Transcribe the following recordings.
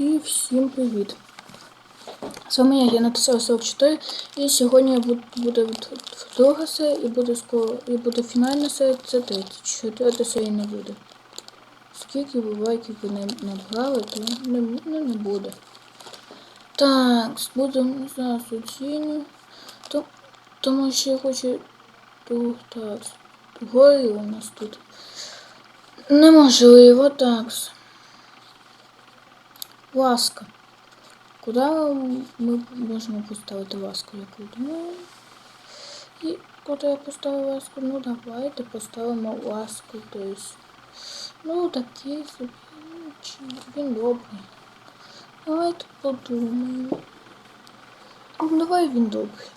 І всім привіт! З вами я, Яна 44 і сьогодні бу- буде от друга серія і буде скоро і буде фінальна серія, це третя. Четверта серія не буде. Скільки ви лайків ви не набрали, то не, ну, не буде. Так, будемо зараз оціню. То, тому що я хочу ту- так, гори у нас тут. Неможливо, так. Ласка. Куди ми можемо поставити ласку яку? Ну, і куди я поставив ласку? Ну, давайте поставимо ласку десь. Ну, такий собі. ну, Він добрий. Давайте подумаємо. Ну, давай він добрий.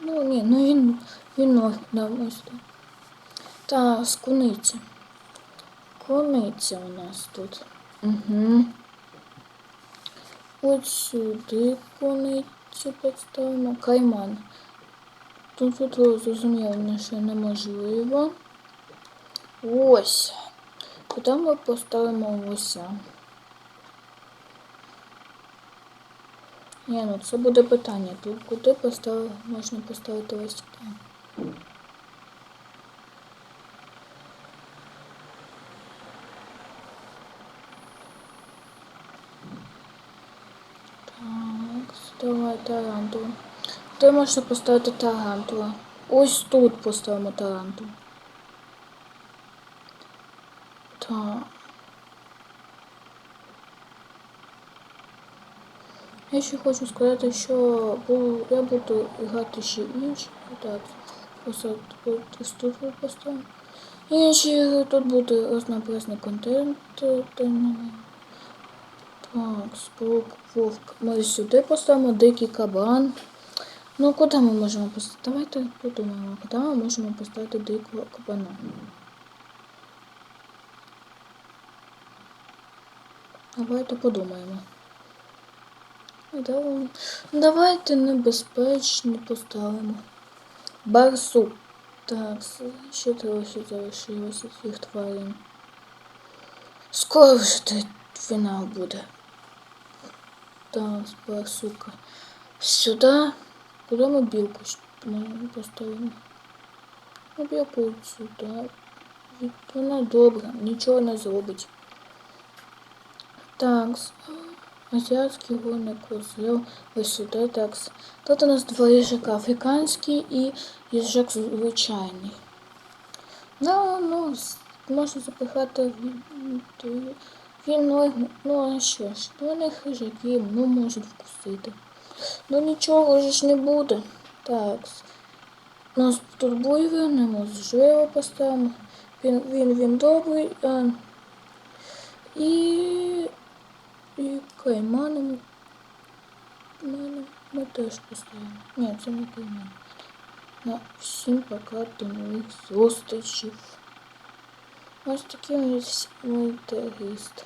Ну, ні, ну він, він норм, да, так. Та, з куниця. Куниця у нас тут. Угу. От сюди коницю поставимо. Кайман. Тут тут зрозуміло, що неможливо. Ось. Куди ми поставимо ося? Ні, ну це буде питання. Тут куди поставити, можна поставити ось сюди? Так, давай тарантулу. Де можна поставити тарантула? Ось тут поставимо тарантулу. Так. Я ще хочу сказати, що я буду грати ще інші. Так, ось тут поставимо. Інші тут буде разнообразний контент. Так, спок, вовк. Ми сюди поставимо дикий кабан. Ну, куди ми можемо поставити? Давайте подумаємо, куди ми можемо поставити дикого кабана. Давайте подумаємо. Давайте небезпечно поставимо. Барсук. Так, ще трохи залишилося цих тварин. Скоро те- фінал буде. Так, ми білку щ- ми поставимо? Ну, білку сюди. Від- Вона добра, нічого не зробить. Так, азіатський горний козел. Ось сюди, так. Тут у нас два їжака. Африканський і їжак звичайний. Ну, ну, можна запихати він, ну, ну, а що ж, ну, вони хижаки, ну, можуть вкусити. Ну, нічого ж не буде. Так. Нас тут буйвер, неможливо поставимо. Він, він, він добрий. А, і, і кайманом мене ми теж поставимо. Ні, це не кайман. Ну, всім пока до нових зустрічей. Ось всі ми терористи.